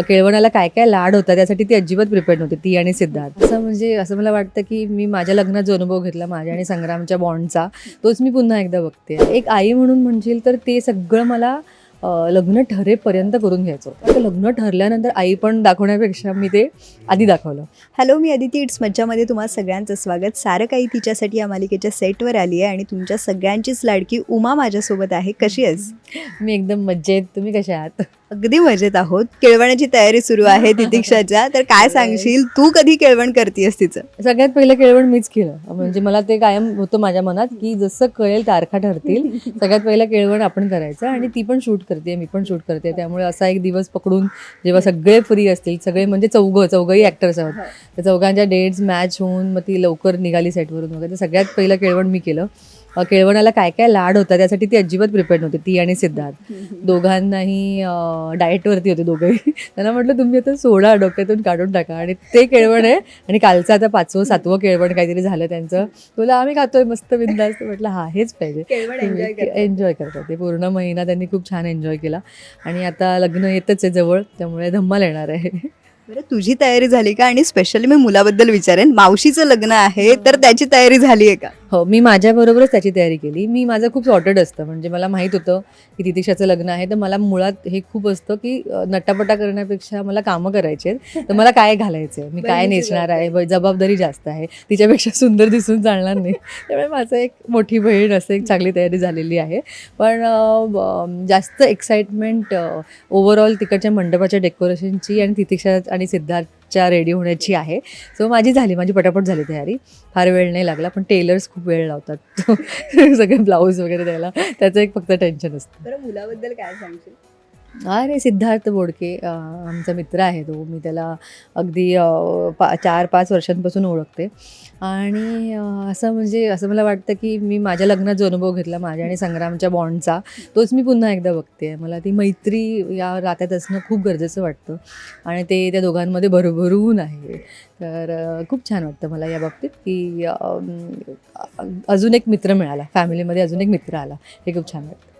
केळवणाला काय काय लाड होता त्यासाठी ती अजिबात प्रिपेअर नव्हती ती आणि सिद्धार्थ. असं म्हणजे असं मला वाटतं की मी माझ्या लग्नात जो अनुभव घेतला माझ्या आणि संग्रामच्या बॉन्डचा तोच मी पुन्हा एकदा बघते. एक आई म्हणून म्हणशील तर ते सगळं मला लग्न ठरेपर्यंत करून घ्यायचं होतं. तर लग्न ठरल्यानंतर आई पण दाखवण्यापेक्षा मी ते आधी दाखवलं. हॅलो मी अदिती. इट्स मज्जामध्ये तुम्हा सगळ्यांचं स्वागत. सारं काही तिच्यासाठी या मालिकेच्या सेटवर आली आहे आणि तुमच्या सगळ्यांचीच लाडकी उमा माझ्यासोबत आहे. कशी आहेस? मी एकदम मज्जेत. तुम्ही कशा आहात? अगदी मजेत आहोत. केळवणाची तयारी सुरू आहे तितिक्षाच्या. तर काय सांगशील? तू कधी केळवण करतेस तिचं? सगळ्यात पहिलं केळवण मीच केलं. म्हणजे मला ते कायम होतं माझ्या मनात की जसं कळेल तारखा ठरतील सगळ्यात पहिलं केळवण आपण करायचं आणि ती पण शूट करते मी पण शूट करते त्यामुळे असा एक दिवस पकडून जेव्हा सगळे फ्री असतील सगळे म्हणजे चौघं चौघही ॲक्टर्स आहोत. त्या चौघांच्या डेट्स मॅच होऊन मग ती लवकर निघाली सेटवरून वगैरे. तर सगळ्यात पहिलं केळवण मी केलं. केळवणाला काय काय लाड होता त्यासाठी ती अजिबात प्रिपेअर नव्हती ती आणि सिद्धार्थ. दोघांनाही डाएटवरती होते दोघंही. त्यांना म्हटलं तुम्ही आता सोडा डोक्यातून काढून टाका. आणि ते केळवण आहे आणि कालचं आता पाचवं सातवं केळवण काहीतरी झालं त्यांचं. तुला आम्ही खातोय मस्त बिंदास्त. म्हटलं हा हेच पाहिजे. एन्जॉय करतात. ते पूर्ण महिना त्यांनी खूप छान एन्जॉय केला. आणि आता लग्न येतच आहे जवळ त्यामुळे धम्माल येणार आहे. बरं तुझी तयारी झाली का? आणि स्पेशली मी मुलाबद्दल विचारेन. मावशीचं लग्न आहे तर त्याची तयारी झाली आहे का? हो मी माझ्याबरोबरच त्याची तयारी केली. मी माझं खूप सॉर्टेड असतं. म्हणजे मला माहीत होतं की तितिक्षाचं लग्न आहे. तर मला मुळात हे खूप असतं की नटापटा करण्यापेक्षा मला कामं करायची आहेत. तर मला काय घालायचं आहे मी काय नेसणार आहे? जबाबदारी जास्त आहे. तिच्यापेक्षा सुंदर दिसून चालणार नाही. त्यामुळे माझं एक मोठी बहीण असं एक चांगली तयारी झालेली आहे. पण जास्त एक्साइटमेंट ओव्हरऑल तिकडच्या मंडपाच्या डेकोरेशनची आणि तितिक्षा आणि च्या रेडी होण्याची आहे. सो माझी झाली माझी पटापट झाली तयारी. फार वेळ नाही लागला पण टेलर्स खूप वेळ लावतात. सगळे ब्लाऊज वगैरे द्यायला. त्याचं एक फक्त टेन्शन असतं. बरं मुलाबद्दल काय सांगशील? अरे सिद्धार्थ बोडके आमचा मित्र आहे तो. मी त्याला अगदी पा चार पाच वर्षांपासून ओळखते. आणि असं म्हणजे असं मला वाटतं की मी माझ्या लग्नात जो अनुभव घेतला माझ्या आणि संग्रामच्या बॉन्डचा तोच मी पुन्हा एकदा बघते. मला ती मैत्री या नात्यात असणं खूप गरजेचं वाटतं. आणि ते त्या दोघांमध्ये भरभरून आहे. तर खूप छान वाटतं मला या बाबतीत की अजून एक मित्र मिळाला. फॅमिलीमध्ये अजून एक मित्र आला. हे खूप छान वाटतं.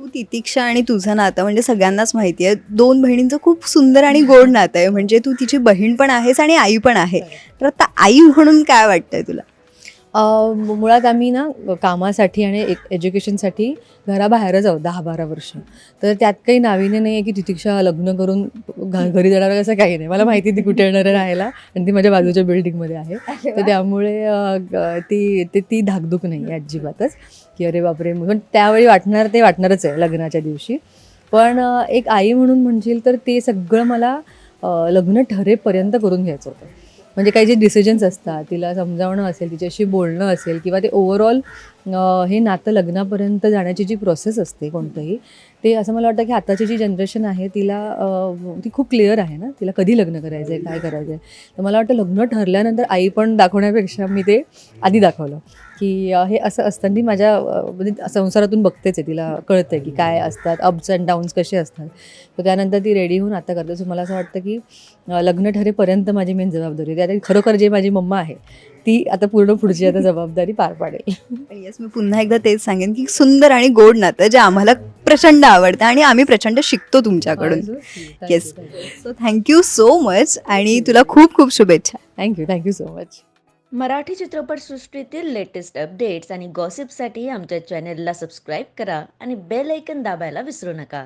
तू तितिक्षा आणि तुझं नातं म्हणजे सगळ्यांनाच माहिती आहे. दोन बहिणींचं खूप सुंदर आणि गोड नातं आहे. म्हणजे तू तिची बहीण पण आहेस आणि आई पण आहे. तर आता आई म्हणून काय वाटतंय तुला? मुळात आम्ही ना कामासाठी आणि एक एज्युकेशनसाठी घराबाहेरच आहोत दहा बारा वर्ष. तर त्यात काही नाविन्य नाही आहे की तितिक्षा लग्न करून घरी जाणार असं काही नाही. मला माहिती आहे ती कुठे येणार राहायला आणि ती माझ्या बाजूच्या बिल्डिंगमध्ये आहे. तर त्यामुळे ती ते ती धाकधूक नाही आहे अजिबातच. की अरे बापरे पण त्यावेळी वाटणार ते वाटणारच आहे लग्नाच्या दिवशी. पण एक आई म्हणून म्हणशील तर ते सगळं मला लग्न ठरेपर्यंत करून घ्यायचं होतं. म्हणजे काही जे डिसिजन्स असतात तिला समजावणं असेल तिच्याशी बोलणं असेल किंवा ते ओव्हरऑल हे नातं लग्नापर्यंत जाण्याची जी प्रोसेस असते कोणतंही ते असं मला वाटतं की आताची जी जनरेशन आहे तिला ती खूप क्लिअर आहे ना? तिला कधी लग्न करायचं आहे काय करायचं आहे तर मला वाटतं लग्न ठरल्यानंतर आई पण दाखवण्यापेक्षा मी ते आधी दाखवलं की हे असं असतं ती माझ्या म्हणजे संसारातून बघतेच आहे तिला कळतं आहे की काय असतात अप्स अँड डाऊन्स कसे असतात. तर त्यानंतर ती रेडी होऊन आता करते. सो मला असं वाटतं की लग्न ठरेपर्यंत माझी मेन जबाबदारी होती आता खरोखर जे माझी मम्मा आहे ती आता पूर्ण पुढची आता जबाबदारी पार पाडेल. येस मी पुन्हा एकदा तेच सांगेन की सुंदर आणि गोड नातं जे आम्हाला प्रचंड आवडतं आणि आम्ही प्रचंड शिकतो तुमच्याकडून. Yes so thank you so much आणि तुला खूप खूप शुभेच्छा. Thank you thank you so much Marathi चित्रपटसृष्टीतील लेटेस्ट अपडेट्स आणि गॉसिपसाठी आमच्या चॅनेलला सबस्क्राईब करा आणि बेल ऐकन दाबायला विसरू नका.